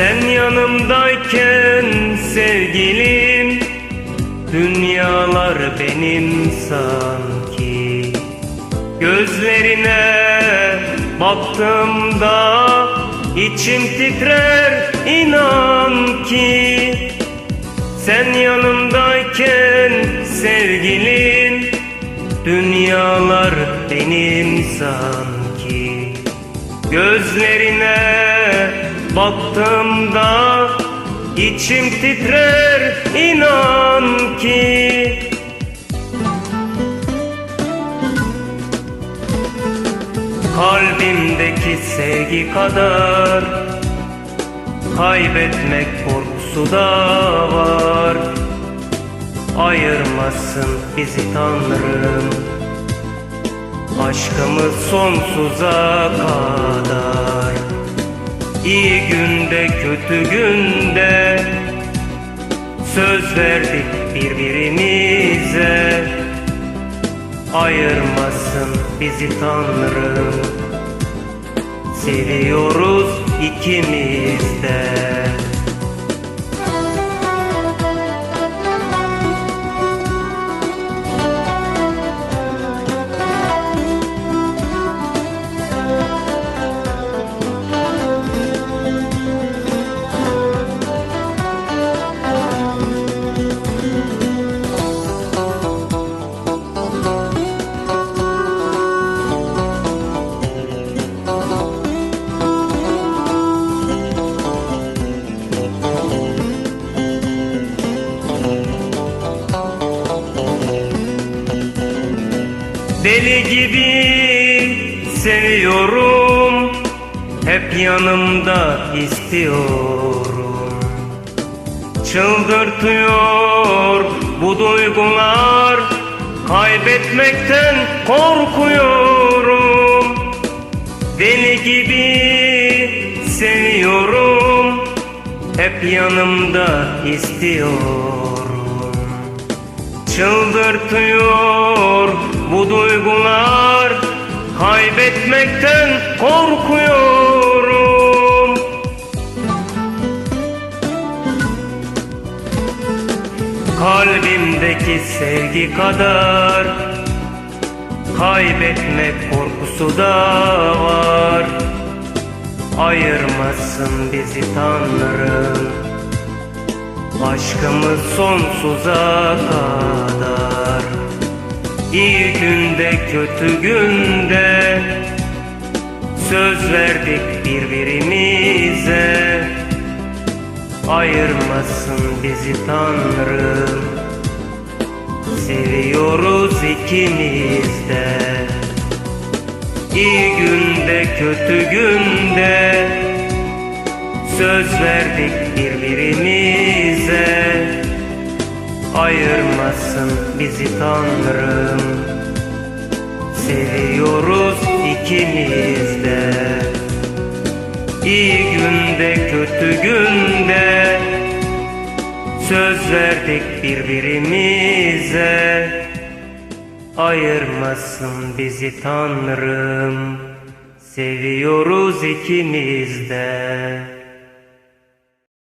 yanımdayken sevgilim Dünyalar benim sanki. Gözlerine baktığımda içim titrer inan ki. Sen yanımdayken sevgilim Dünyalar benim sanki. Gözlerine baktığımda içim titrer inan ki. Kalbimdeki sevgi kadar Kaybetmek korkusu da var. Ayırmasın bizi Tanrım Aşkımız sonsuza kadar İyi günde kötü günde. Söz verdik birbirimize. Ayırmasın bizi Tanrım. Seviyoruz ikimiz de Deli gibi seviyorum Hep yanımda istiyorum. Çıldırtıyor bu duygular Kaybetmekten korkuyorum. Deli gibi seviyorum Hep yanımda istiyorum Çıldırtıyor bu duygular. Kaybetmekten korkuyorum. Kalbimdeki sevgi kadar Kaybetmek korkusu da var. Ayırmasın bizi Tanrım Aşkımız sonsuza kadar. İyi günde kötü günde Söz verdik birbirimize. Ayırmasın bizi Tanrım Seviyoruz ikimiz de. İyi günde kötü günde Söz verdik birbirimize Ayırmasın bizi Tanrım. Seviyoruz ikimiz de. İyi günde kötü günde Söz verdik birbirimize. Ayırmasın bizi Tanrım. Seviyoruz ikimiz de